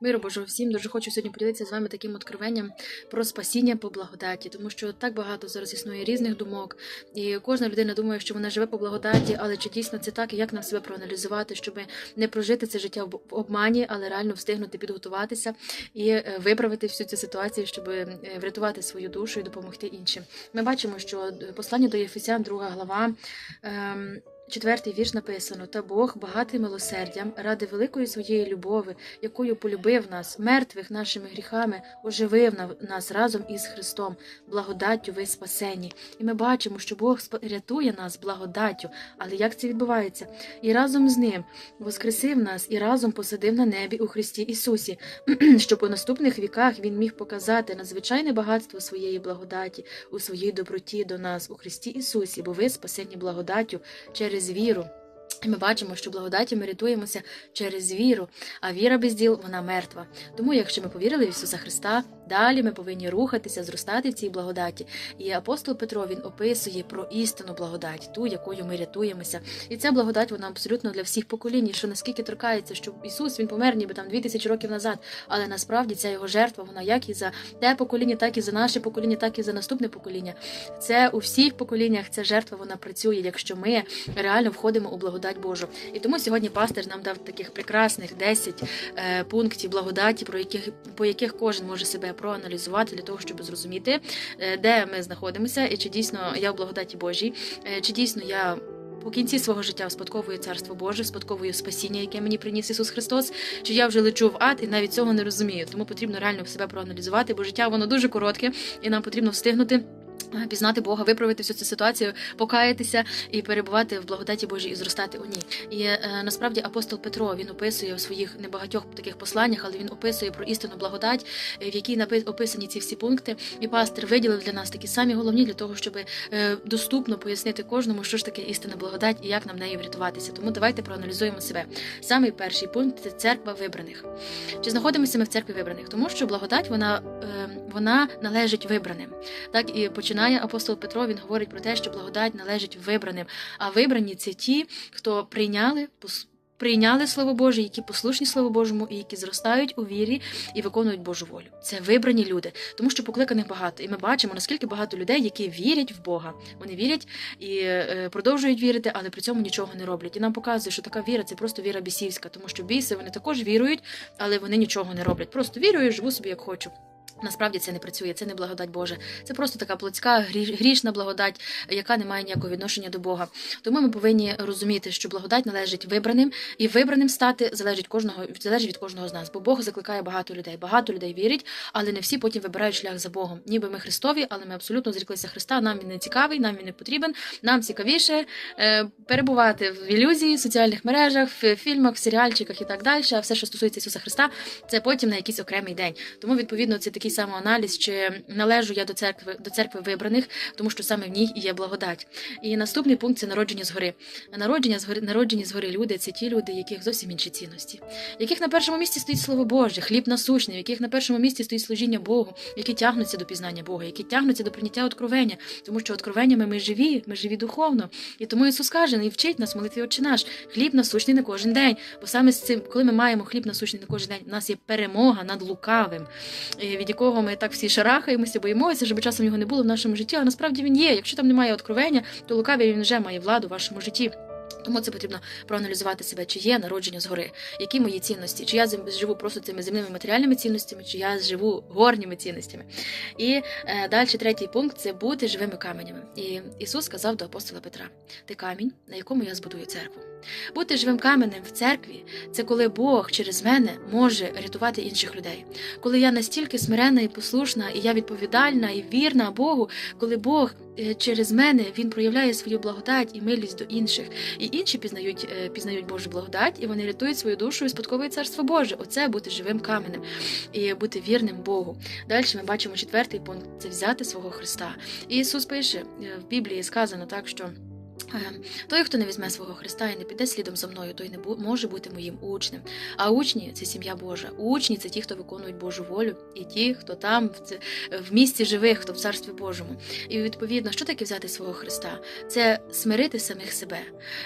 Миру Божого всім дуже хочу сьогодні поділитися з вами таким откровенням про спасіння по благодаті, тому що так багато зараз існує різних думок, і кожна людина думає, що вона живе по благодаті, але чи дійсно це так, і як нам себе проаналізувати, щоб не прожити це життя в обмані, але реально встигнути підготуватися і е, виправити всю цю ситуацію, щоб е, врятувати свою душу і допомогти іншим. Ми бачимо, що послання до Єфесян, друга глава. Четвертий вірш написано: Та Бог, багатий милосердям, ради великої своєї любови, якою полюбив нас, мертвих нашими гріхами, оживив нас разом із Христом, благодаттю ви спасені. І ми бачимо, що Бог рятує нас благодаттю. Але як це відбувається? І разом з ним воскресив нас і разом посадив на небі у Христі Ісусі, щоб у наступних віках Він міг показати надзвичайне багатство своєї благодаті у своїй доброті до нас у Христі Ісусі, бо ви спасені благодаттю через віру. І ми бачимо, що благодаті ми рятуємося через віру, а віра без діл вона мертва. Тому, якщо ми повірили в Ісуса Христа, далі ми повинні рухатися, зростати в цій благодаті. І апостол Петро він описує про істинну благодать, ту, якою ми рятуємося. І ця благодать вона абсолютно для всіх поколінь, що наскільки торкається, що Ісус він помер ніби там дві тисячі років назад, але насправді ця його жертва, вона як і за те покоління, так і за наше покоління, так і за наступне покоління. Це у всіх поколіннях ця жертва вона працює, якщо ми реально входимо у благодать Божу. І тому сьогодні пастир нам дав таких прекрасних 10 е, пунктів благодаті, про яких по яких кожен може себе проаналізувати для того, щоб зрозуміти, е, де ми знаходимося, і чи дійсно я в благодаті Божій, е, чи дійсно я. У кінці свого життя спадковую царство Боже, спадковую спасіння, яке мені приніс Ісус Христос, чи я вже лечу в ад і навіть цього не розумію. Тому потрібно реально себе проаналізувати, бо життя воно дуже коротке, і нам потрібно встигнути. Е, Пізнати Бога, виправити всю цю ситуацію, покаятися і перебувати в благодаті Божій і зростати у ній. І е, насправді апостол Петро він описує у своїх небагатьох таких посланнях, але він описує про істинну благодать, в якій описані ці всі пункти. І пастир виділив для нас такі самі головні для того, щоб е, доступно пояснити кожному, що ж таке істинна благодать і як нам нею врятуватися. Тому давайте проаналізуємо себе. Самий перший пункт це церква вибраних. Чи знаходимося ми в церкві вибраних? Тому що благодать вона, е, вона належить вибраним. Так і починає апостол Петро. Він говорить про те, що благодать належить вибраним. А вибрані це ті, хто прийняли Прийняли слово Боже, які послушні Слову Божому, і які зростають у вірі і виконують Божу волю. Це вибрані люди, тому що покликаних багато. І ми бачимо, наскільки багато людей, які вірять в Бога. Вони вірять і е, продовжують вірити, але при цьому нічого не роблять. І нам показує, що така віра це просто віра бісівська, тому що біси вони також вірують, але вони нічого не роблять. Просто вірую, живу собі як хочу. Насправді це не працює, це не благодать Божа. Це просто така плотська грішна благодать, яка не має ніякого відношення до Бога. Тому ми повинні розуміти, що благодать належить вибраним, і вибраним стати залежить кожного залежить від кожного з нас. Бо Бог закликає багато людей. Багато людей вірять, але не всі потім вибирають шлях за Богом. Ніби ми Христові, але ми абсолютно зріклися Христа. Нам він не цікавий, нам він не потрібен. Нам цікавіше е, перебувати в ілюзії, в соціальних мережах, в фільмах, в серіальчиках і так далі. А все, що стосується Ісуса Христа, це потім на якийсь окремий день. Тому відповідно це такий самоаналіз, чи належу я до церкви до церкви вибраних, тому що саме в ній є благодать. І наступний пункт це народження згори. Народження згори, народжені згори люди це ті люди, яких зовсім інші цінності, яких на першому місці стоїть слово Боже, хліб насущний, в яких на першому місці стоїть служіння Богу, які тягнуться до пізнання Бога, які тягнуться до прийняття откровення, тому що откровеннями ми живі, ми живі духовно. І тому Ісус каже, і вчить нас молитві Отче наш, хліб насущний на кожен день. Бо саме з цим, коли ми маємо хліб насущний на кожен день, у нас є перемога над лукавим, від якого ми так всі шарахаємося, боїмося, щоб часом його не було в нашому житті. А насправді він є. Якщо там немає откровення, то лукавий він вже має владу в вашому житті. Тому це потрібно проаналізувати себе, чи є народження згори, які мої цінності, чи я живу просто цими земними матеріальними цінностями, чи я живу горніми цінностями. І е, далі третій пункт це бути живими каменями. І Ісус сказав до апостола Петра: Ти камінь, на якому я збудую церкву. Бути живим каменем в церкві це коли Бог через мене може рятувати інших людей. Коли я настільки смирена і послушна, і я відповідальна і вірна Богу, коли Бог е, через мене він проявляє свою благодать і милість до інших, і інші пізнають, е, пізнають Божу благодать, і вони рятують свою душу і спадковують царство Боже. Оце бути живим каменем і бути вірним Богу. Далі ми бачимо четвертий пункт це взяти свого Христа. І Ісус пише е, в Біблії сказано так, що. Той, хто не візьме свого Христа і не піде слідом за мною, той не може бути моїм учнем. А учні це сім'я Божа. Учні це ті, хто виконують Божу волю, і ті, хто там в, місті живих, хто в царстві Божому. І відповідно, що таке взяти свого Христа? Це смирити самих себе.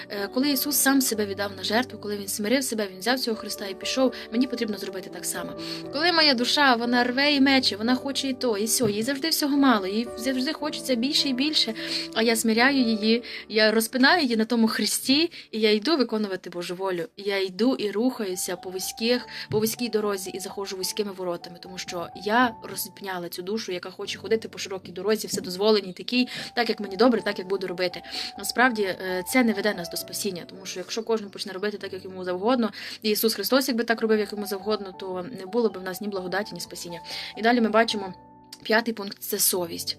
Е, Коли Ісус сам себе віддав на жертву, коли він смирив себе, він взяв цього Христа і пішов. Мені потрібно зробити так само. Коли моя душа вона рве і мече, вона хоче і то, і сьо, їй завжди всього мало, їй завжди хочеться більше і більше. А я смиряю її, я розпинаю її на тому хресті, і я йду виконувати Божу волю. Я йду і рухаюся по вузьких, по вузькій дорозі і заходжу вузькими воротами, тому що я розпняла цю душу, яка хоче ходити по широкій дорозі, все дозволеній такій, так як мені добре, так як буду робити. Насправді е, це не веде нас до спасіння, тому що якщо кожен почне робити так, як йому завгодно, і Ісус Христос, якби так робив, як йому завгодно, то не було б в нас ні благодаті, ні спасіння. І далі ми бачимо. П'ятий пункт це совість.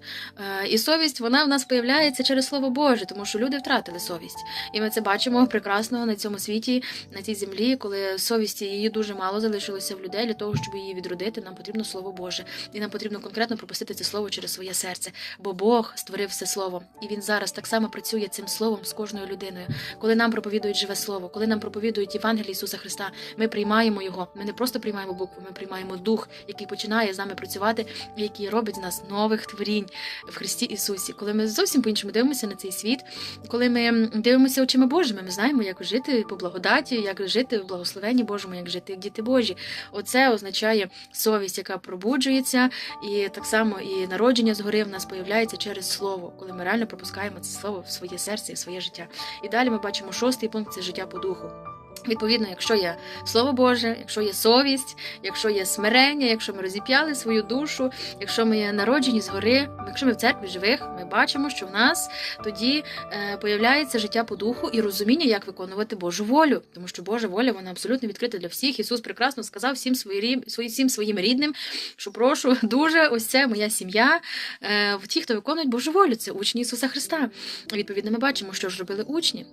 Е, І совість вона в нас появляється через слово Боже, тому що люди втратили совість. І ми це бачимо прекрасно на цьому світі, на цій землі, коли совісті її дуже мало залишилося в людей для того, щоб її відродити. Нам потрібно слово Боже, і нам потрібно конкретно пропустити це слово через своє серце. Бо Бог створив все слово, і він зараз так само працює цим словом з кожною людиною. Коли нам проповідують живе слово, коли нам проповідують Євангеліє Ісуса Христа, ми приймаємо його. Ми не просто приймаємо букву, ми приймаємо дух, який починає з нами працювати, і який робить нас нових творінь в Христі Ісусі. Коли ми зовсім по-іншому дивимося на цей світ, коли ми дивимося очима Божими, ми знаємо, як жити по благодаті, як жити в благословенні Божому, як жити як діти Божі. Оце означає совість, яка пробуджується, і так само і народження згори в нас появляється через слово, коли ми реально пропускаємо це слово в своє серце і в своє життя. І далі ми бачимо шостий пункт це життя по духу. Відповідно, якщо є слово Боже, якщо є совість, якщо є смирення, якщо ми розіп'яли свою душу, якщо ми є народжені згори, якщо ми в церкві живих, ми бачимо, що в нас тоді е, появляється життя по духу і розуміння, як виконувати Божу волю, тому що Божа воля вона абсолютно відкрита для всіх. Ісус прекрасно сказав всім своїм, всім своїм рідним, що прошу дуже, ось це моя сім'я. Е, ті, хто виконують Божу волю, це учні Ісуса Христа. Відповідно, ми бачимо, що ж робили учні.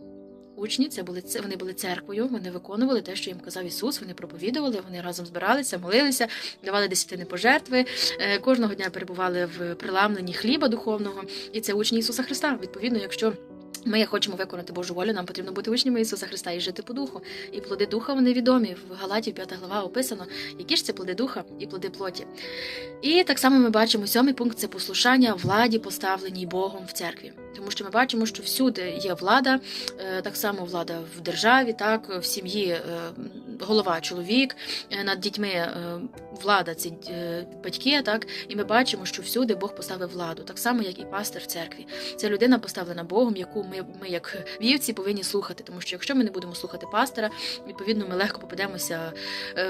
Учні це були вони були церквою. Вони виконували те, що їм казав Ісус. Вони проповідували, вони разом збиралися, молилися, давали десятини пожертви. Е, Кожного дня перебували в приламленні хліба духовного, і це учні Ісуса Христа. Відповідно, якщо ми хочемо виконати Божу волю, нам потрібно бути учнями Ісуса Христа і жити по духу. І плоди духа вони відомі. В Галаті 5 глава описано, які ж це плоди духа і плоди плоті. І так само ми бачимо сьомий пункт це послушання владі, поставленій Богом в церкві. Тому що ми бачимо, що всюди є влада, е, так само влада в державі, так в сім'ї е, голова чоловік, е, над дітьми е, влада це е, батьки, так і ми бачимо, що всюди Бог поставив владу, так само як і пастир в церкві. Це людина поставлена Богом, яку ми, ми як вівці повинні слухати. Тому що якщо ми не будемо слухати пастора, відповідно ми легко попадемося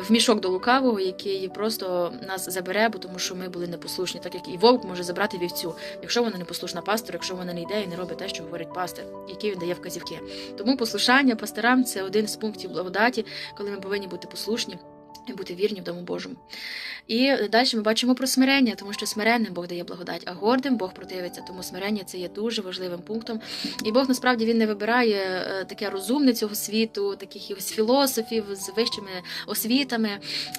в мішок до лукавого, який просто нас забере, бо тому що ми були непослушні, так як і вовк може забрати вівцю, якщо вона не послушна пастору, якщо вона не йде і не робить те, що говорить пастор, який він дає вказівки. Тому послушання пасторам це один з пунктів благодаті, коли ми повинні бути послушні. І бути вірні в Дому Божому. І далі ми бачимо про смирення, тому що смиренним Бог дає благодать, а гордим Бог противиться. Тому смирення це є дуже важливим пунктом. І Бог насправді він не вибирає е, таке розумне цього світу, таких ось філософів з вищими освітами.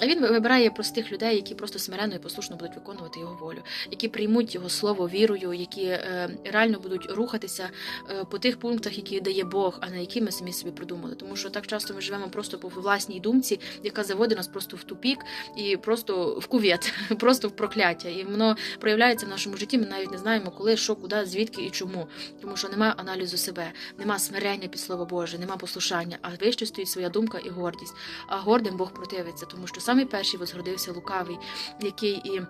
А він вибирає простих людей, які просто смиренно і послушно будуть виконувати його волю, які приймуть його слово вірою, які е, реально будуть рухатися е, по тих пунктах, які дає Бог, а на які ми самі собі придумали. Тому що так часто ми живемо просто по власній думці, яка заводить нас просто в тупік і просто в кувет, просто в прокляття. І воно проявляється в нашому житті. Ми навіть не знаємо, коли, що, куди, звідки і чому. Тому що немає аналізу себе, нема смирення під слово Боже, нема послушання, а вище стоїть своя думка і гордість. А гордим Бог противиться, тому що самий перший возгордився лукавий, який і.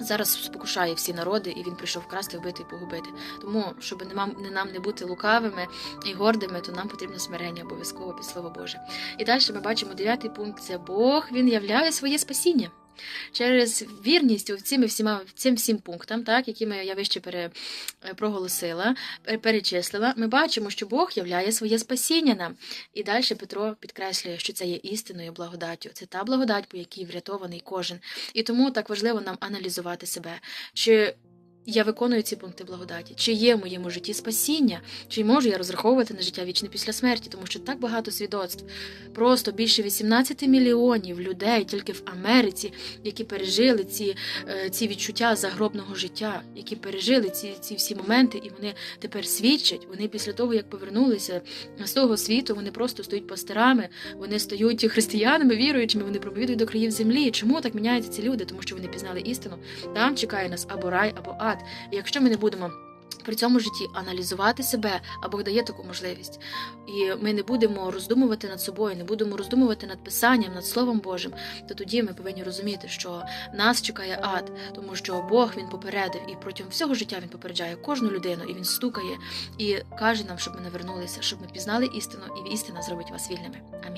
Зараз спокушає всі народи, і він прийшов вкрасти, вбити і погубити. Тому, щоб не нам, не нам не бути лукавими і гордими, то нам потрібно смирення обов'язково під слово Боже. І далі ми бачимо дев'ятий пункт: це Бог він являє своє спасіння. Через вірність цими всіма цим всім пунктам, так, якими я вище пере, проголосила, пере- перечислила, ми бачимо, що Бог являє своє спасіння нам. І далі Петро підкреслює, що це є істинною благодаттю. Це та благодать, по якій врятований кожен. І тому так важливо нам аналізувати себе. Чи я виконую ці пункти благодаті, чи є в моєму житті спасіння, чи можу я розраховувати на життя вічне після смерті, тому що так багато свідоцтв. Просто більше 18 мільйонів людей тільки в Америці, які пережили ці, е, ці відчуття загробного життя, які пережили ці, ці всі моменти, і вони тепер свідчать. Вони після того, як повернулися з того світу, вони просто стають пастирами, вони стають християнами, віруючими, вони проповідують до країв землі. Чому так міняються ці люди? Тому що вони пізнали істину. Там чекає нас або рай, або ад. І якщо ми не будемо при цьому житті аналізувати себе, а Бог дає таку можливість, і ми не будемо роздумувати над собою, не будемо роздумувати над писанням, над Словом Божим, то тоді ми повинні розуміти, що нас чекає ад, тому що Бог він попередив, і протягом всього життя він попереджає кожну людину, і він стукає і каже нам, щоб ми не вернулися, щоб ми пізнали істину, і істина зробить вас вільними. Амінь.